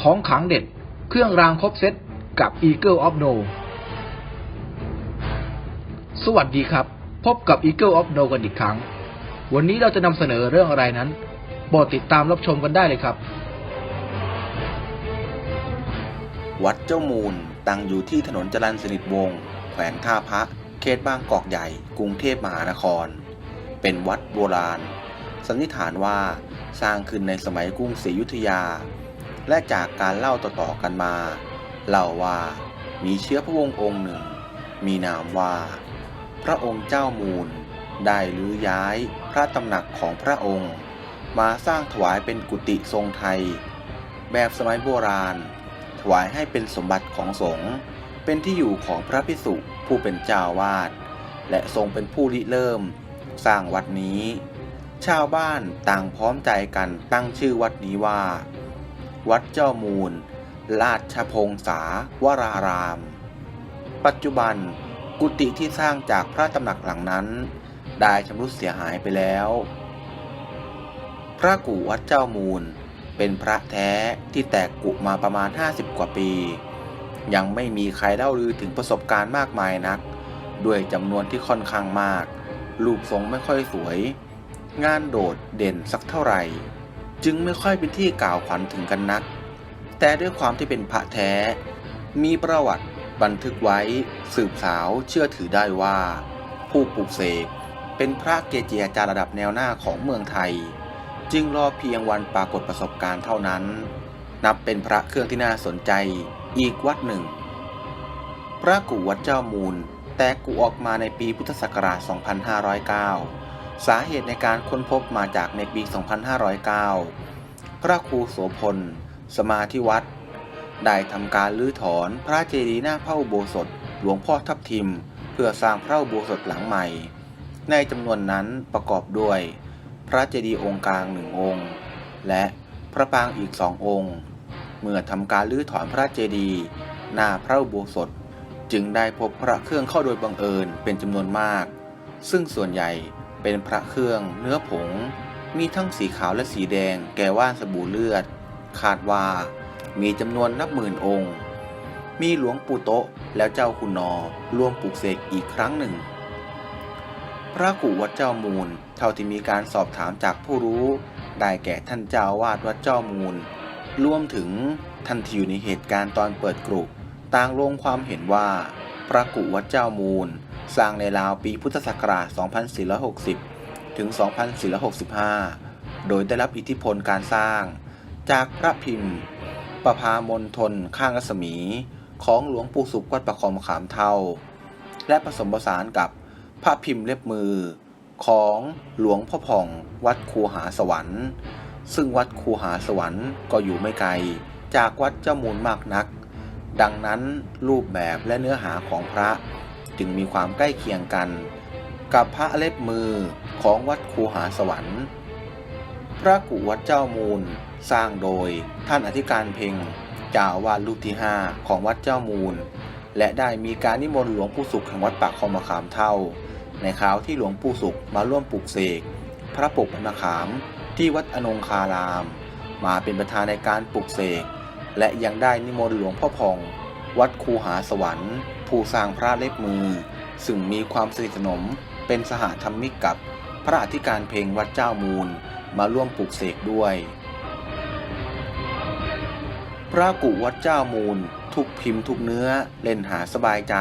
ของขังเด็ด เครื่องรางครบเซตกับ Eagle of No สวัสดีครับ พบกับ Eagle of No กันอีกครั้ง วันนี้เราจะนำเสนอเรื่องอะไรนั้นโปรดติดตามรับชมกันได้เลยครับ วัดเจ้ามูลตั้งอยู่ที่ถนนจรัญสนิทวงศ์แขวงท่าพระเขตบางกอกใหญ่ กรุงเทพมหานคร เป็นวัดโบราณ สันนิษฐานว่าสร้างขึ้นในสมัยกรุงศรีอยุธยา และจากการเล่าต่อๆกันมาเล่าว่ามีเชื้อพระวงศ์องค์หนึ่ง มีนามว่า พระองค์เจ้ามูล ได้ลื้อย้ายพระตำหนักของพระองค์ มาสร้างถวายเป็นกุฏิทรงไทย แบบสมัยโบราณ ถวายให้เป็นสมบัติของสงฆ์เป็นที่อยู่ของพระพิสุผู้เป็นเจ้าวาด และทรงเป็นผู้ริเริ่ม สร้างวัดนี้ ชาวบ้านต่างพร้อมใจกันตั้งชื่อวัดนี้ว่า วัดเจ้ามูล ราชพงษาวราราม ปัจจุบันกุฏิที่สร้างจากพระตำหนักหลังนั้น ได้ชำรุดเสียหายไปแล้ว พระกู่วัดเจ้ามูล เป็นพระแท้ที่แตกกุมาประมาณ 50 กว่าปี ยังไม่มีใครเล่าลือถึงประสบการณ์มากมายนัก ด้วยจำนวนที่ค่อนข้างมากรูปทรงไม่ค่อยสวย งานโดดเด่นสักเท่าไหร่ จึงไม่ค่อยเป็นที่กล่าวขวัญถึงกันนัก แต่ด้วยความที่เป็นพระแท้ มีประวัติบันทึกไว้สืบสาวเชื่อถือได้ว่า ผู้ปลูกเสกเป็นพระเกจิอาจารย์ระดับแนวหน้าของเมืองไทย จึงรอเพียงวันปรากฏประสบการณ์เท่านั้น นับเป็นพระเครื่องที่น่าสนใจอีกวัดหนึ่ง พระกู่วัดเจ้ามูลแต่กูออกมาในปีพุทธศักราช 2509 สาเหตุในการค้นพบมาจากในปี 2509 พระครูโสพล สมาธิวัดได้ทำการลื้อถอนพระเจดีย์หน้าพระอุโบสถหลวงพ่อทับทิม เพื่อสร้างพระอุโบสถหลังใหม่ ในจำนวนนั้นประกอบด้วย พระเจดีย์องค์กลางหนึ่งองค์ และพระปางอีกสององค์ เมื่อทำการลื้อถอนพระเจดีย์หน้าพระอุโบสถ จึงได้พบพระเครื่องเข้าโดยบังเอิญเป็นจำนวนมาก ซึ่งส่วนใหญ่ เป็นพระเครื่อง เนื้อผง มีทั้งสีขาวและสีแดง แก่ว่านสบู่เลือดคาดว่ามีจำนวนนับหมื่นองค์ มีหลวงปู่โตะแล้วเจ้าคุณนอร่วมปลูกเสกอีกครั้งหนึ่ง พระกูวัดเจ้ามูล เท่าที่มีการสอบถามจากผู้รู้ ได้แก่ท่านเจ้าอาวาดวัดเจ้ามูล รวมถึงท่านที่อยู่ในเหตุการณ์ตอนเปิดกรุต่างลงความเห็นว่า พระกุวัดเจ้ามูล สร้างในราวปีพุทธศักราช 2460 ถึง 2465 โดยได้รับอิทธิพลการสร้าง จากพระพิมพ์ ประพามณฑลข้างรัศมี ของหลวงปู่สุขวัดประคอมขามเท่า และผสมผสานกับพระพิมพ์เล็บมือ ของหลวงพ่อผ่องวัดคูหาสวรรค์ ซึ่งวัดคูหาสวรรค์ก็อยู่ไม่ไกล จากวัดเจ้ามูลมากนัก ดังนั้นรูปแบบและเนื้อหาของพระ จึงมีความใกล้เคียงกัน กับพระเล็บมือของวัดคูหาสวรรค์ พระกุวัดเจ้ามูลสร้างโดยท่านอธิการเพ่งจาอาวาดรูปที่ 5 ของวัดเจ้ามูล และได้มีการนิมนต์หลวงปู่สุขแห่งวัดปากคลองมะขามเท่า ในคราวที่หลวงปู่สุขมาร่วมปลูกเสกพระปกมะขามที่วัดอนงคาราม มาเป็นประธานในการปลูกเสกและยังได้นิมนต์หลวงพ่อพอง วัดคูหาสวรรค์ ผู้สร้างพระเล็บมือ ซึ่งมีความสนิทสนมเป็นสหธรรมิกกับพระอธิการเพลงวัดเจ้ามูลมาร่วมปลูกเสกด้วย พระกุวัดเจ้ามูล ทุกพิมพ์ทุกเนื้อเล่นหาสบายใจ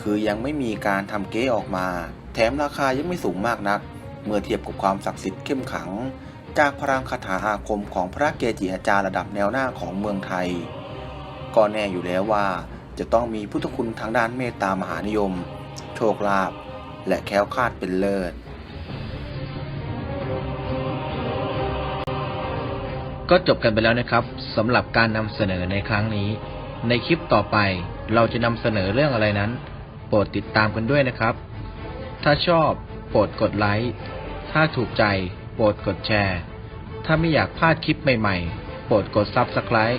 คือยังไม่มีการทำเก๊ออกมา แถมราคายังไม่สูงมากนัก เมื่อเทียบกับความศักดิ์สิทธิ์เข้มขัง จากพลังคาถาอาคมของพระเกจิอาจารย์ระดับแนวหน้าของเมืองไทย ก็แน่อยู่แล้วว่า จะต้องมีพุทธคุณทางด้านเมตตามหานิยม โชคลาภและแคล้วคลาดเป็นเลิศ ก็จบกันไปแล้วนะครับสำหรับการนำเสนอในครั้งนี้ ในคลิปต่อไปเราจะนำเสนอเรื่องอะไรนั้น โปรดติดตามกันด้วยนะครับ ถ้าชอบโปรดกดไลค์ ถ้าถูกใจโปรดกดแชร์ ถ้าไม่อยากพลาดคลิปใหม่ๆ โปรดกด Subscribe